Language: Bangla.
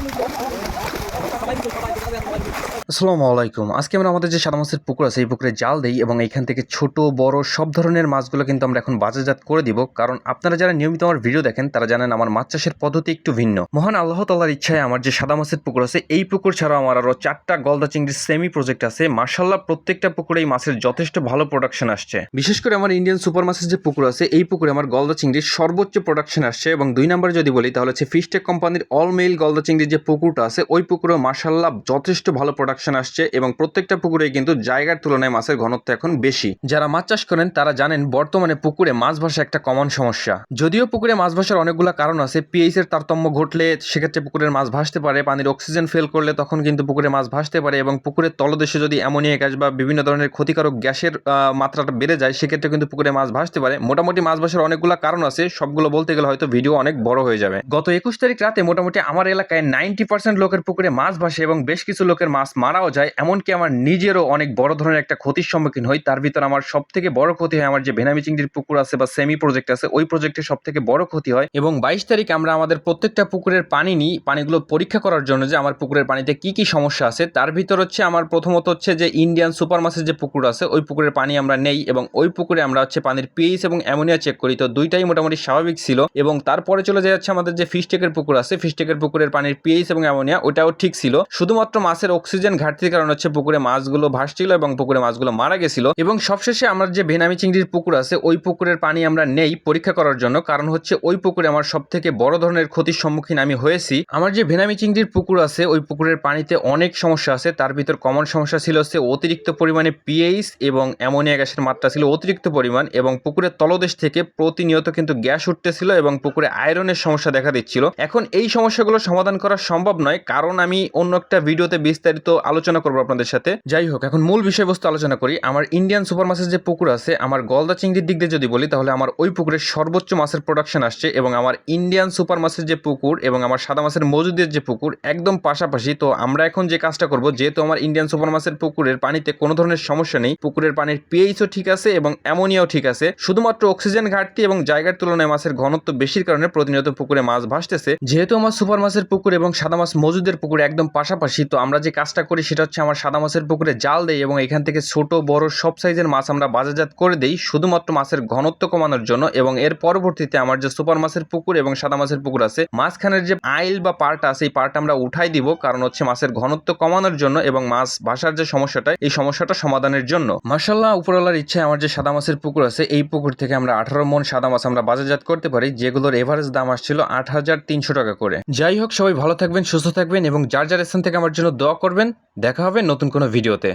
Kapain ko, kapain ko. আসসালামু আলাইকুম। আজকে আমরা আমাদের যে সাদা মাছের পুকুর আছে, এই পুকুরে জাল দেই এবং এখান থেকে ছোট, বড় সব ধরনের মাছগুলো কিন্তু আমরা এখন বাজারজাত করে দিব। কারণ আপনারা যারা নিয়মিত আমার ভিডিও দেখেন, তারা জানেন আমার মাছ চাষের পদ্ধতি একটু ভিন্ন। মহান আল্লাহ তাল্লার ইচ্ছায় আমার যে সাদা মাছের পুকুর আছে, এই পুকুর ছাড়াও আমার আরও চারটা গলদা চিংড়ির সেমি প্রজেক্ট আছে। মার্শাল্লাহ প্রত্যেকটা পুকুরে এই মাছের যথেষ্ট ভালো প্রোডাকশন আসছে। বিশেষ করে আমার ইন্ডিয়ান সুপার মাছের যে পুকুর আছে, এই পুকুরে আমার গলদা চিংড়ির সর্বোচ্চ প্রোডাকশন আসছে এবং দুই নম্বরে যদি বলি, তাহলে হচ্ছে ফিশটেক কোম্পানির অল মেইল গলদা চিংড়ির যে পুকুরটা আছে, ওই পুকুরে মার্শাল্লাহ যথেষ্ট ভালো প্রোডাকশন আসছে এবং প্রত্যেকটা পুকুরে কিন্তু জায়গার তুলনায় মাছের ঘনত্ব এখন বেশি। যারা মাছ চাষ করেন, তারা জানেন বর্তমানে পুকুরে মাছ ভাসা একটা কমন সমস্যা। যদিও পুকুরে মাছ ভাসার অনেকগুলো কারণ আছে পিএইচ এর তারতম্য ঘটলে সেক্ষেত্রে পুকুরের মাছ ভাসতে পারে, পানির অক্সিজেন ফেল করলে তখন কিন্তু পুকুরে মাছ ভাসতে পারে এবং পুকুরের তলদেশে যদি অ্যামোনিয়া গ্যাস বা বিভিন্ন ধরনের ক্ষতিকারক গ্যাসের মাত্রাটা বেড়ে যায়, সেক্ষেত্রে কিন্তু পুকুরে মাছ ভাসতে পারে। মোটামুটি মাছ ভাসার অনেকগুলো কারণ আছে, সবগুলো বলতে গেলে হয়তো ভিডিও অনেক বড় হয়ে যাবে। গত একুশ তারিখ রাতে মোটামুটি আমার এলাকায় নাইনটি পার্সেন্ট লোকের পুকুরে মাছ ভাসে এবং বেশ কিছু লোকের মাছ মারাও যায়, এমনকি আমার নিজেরও অনেক বড় ধরনের একটা ক্ষতির সম্মুখীন হই। তার ভিতর আমার সব থেকে বড় ক্ষতি হয় আমার যে ভেনামি চিংড়ির পুকুর আছে বা সেমি প্রজেক্ট আছে, ওই প্রজেক্টে সব থেকে বড় ক্ষতি হয়। এবং বাইশ তারিখ আমরা আমাদের প্রত্যেকটা পুকুরের পানি নিই, পানিগুলো পরীক্ষা করার জন্য যে আমার পুকুরের পানিতে কি কি সমস্যা আছে। তার ভিতর হচ্ছে আমার প্রথমত হচ্ছে যে ইন্ডিয়ান সুপার মাছের যে পুকুর আছে, ওই পুকুরের পানি আমরা নেই এবং ওই পুকুরে আমরা হচ্ছে পানির পিএইচ এবং অ্যামোনিয়া চেক করি। তো দুইটাই মোটামুটি স্বাভাবিক ছিল এবং তারপরে চলে যাচ্ছে আমাদের যে ফিশটেকের পুকুর আছে ফিশটেকের পুকুরের পানির পিএইচ এবং অ্যামোনিয়া ওটাও ঠিক ছিল। শুধুমাত্র মাছের অক্সিজেন ঘাটতির কারণে হচ্ছে পুকুরে মাছগুলো ভাসছিল এবং পুকুরে মাছগুলো মারা গেছিল। এবং সবশেষে আমার যে ভেনামি চিংড়ির পুকুর আছে, ওই পুকুরের পানি আমরা নেই পরীক্ষা করার জন্য। কারণ হচ্ছে ওই পুকুরে আমার সব থেকে বড় ধরনের ক্ষতির সম্মুখীন আমি হয়েছি। আমার যে ভেনামি চিংড়ির পুকুর আছে, ওই পুকুরের পানিতে অনেক সমস্যা আছে। তার ভিতর কমন সমস্যা ছিল হচ্ছে অতিরিক্ত পরিমাণে পিএইচ এবং অ্যামোনিয়া গ্যাসের মাত্রা ছিল অতিরিক্ত পরিমাণ এবং পুকুরের তলদেশ থেকে প্রতিনিয়ত কিন্তু গ্যাস উঠতেছিল এবং পুকুরে আয়রনের সমস্যা দেখা দিচ্ছিল। এখন এই সমস্যাগুলো সমাধান করা সম্ভব নয়। কারণ আমি অন্য একটা ভিডিওতে বিস্তারিত আলোচনা করব আপনাদের সাথে। যাই হোক, এখন মূল বিষয়বস্তু আলোচনা করি। আমার ইন্ডিয়ান সুপার মাছের যে পুকুর আছে, আমার গলদা চিংড়ির দিক দিয়ে যদি বলি, তাহলে আমার ওই পুকুরের সর্বোচ্চ মাছের প্রোডাকশন আসছে এবং আমার ইন্ডিয়ান সুপার মাছের যে পুকুর এবং আমার সাদা মাছের মজুদের যে পুকুর একদম পাশাপাশি, তো আমরা এখন যে কাজটা করব, যেহেতু আমার ইন্ডিয়ান সুপার মাছের পুকুরের পানিতে কোনো ধরনের সমস্যা নেই, পুকুরের পানির পিএইচও ঠিক আছে এবং অ্যামোনিয়াও ঠিক আছে। শুধুমাত্র অক্সিজেন ঘাটতি এবং জায়গার তুলনায় মাছের ঘনত্ব বেশির কারণে প্রতিনিয়ত পুকুরে মাছ ভাসতেছে। যেহেতু আমার সুপার মাছের পুকুর এবং সাদা মাছ মজুদের পুকুর একদম পাশাপাশি তো আমরা যে কাজটা করি সেটা হচ্ছে আমার সাদা মাছের পুকুরে জাল দেই এবং এখান থেকে ছোট, বড় সব সাইজের মাছ আমরা বাজারজাত করে দেই শুধুমাত্র মাছের ঘনত্ব কমানোর জন্য এবং এর পরবর্তীতে আমার যে সুপার মাছের পুকুর এবং সাদা মাছের পুকুর আছে, মাঝখানের যে আইল বা পার্ট আছে এই পার্ট আমরা উঠাই দিব কারণ হচ্ছে মাছের ঘনত্ব কমানোর জন্য এবং মাছ ভাসার যে সমস্যাটা, এই সমস্যাটা সমাধানের জন্য। মার্শাল্লাহ উপরওয়ালার ইচ্ছায় আমার যে সাদা মাছের পুকুর আছে, এই পুকুর থেকে আমরা আঠারো মন সাদা মাছ আমরা বাজারজাত করতে পারি, যেগুলোর এভারেজ দাম আসছিল আট হাজার তিনশো টাকা করে। যাই হোক, সবাই ভালো থাকবেন, সুস্থ থাকবেন এবং যার যার স্থান থেকে আমার জন্য দোয়া করবেন। দেখা হবে নতুন কোনো ভিডিওতে।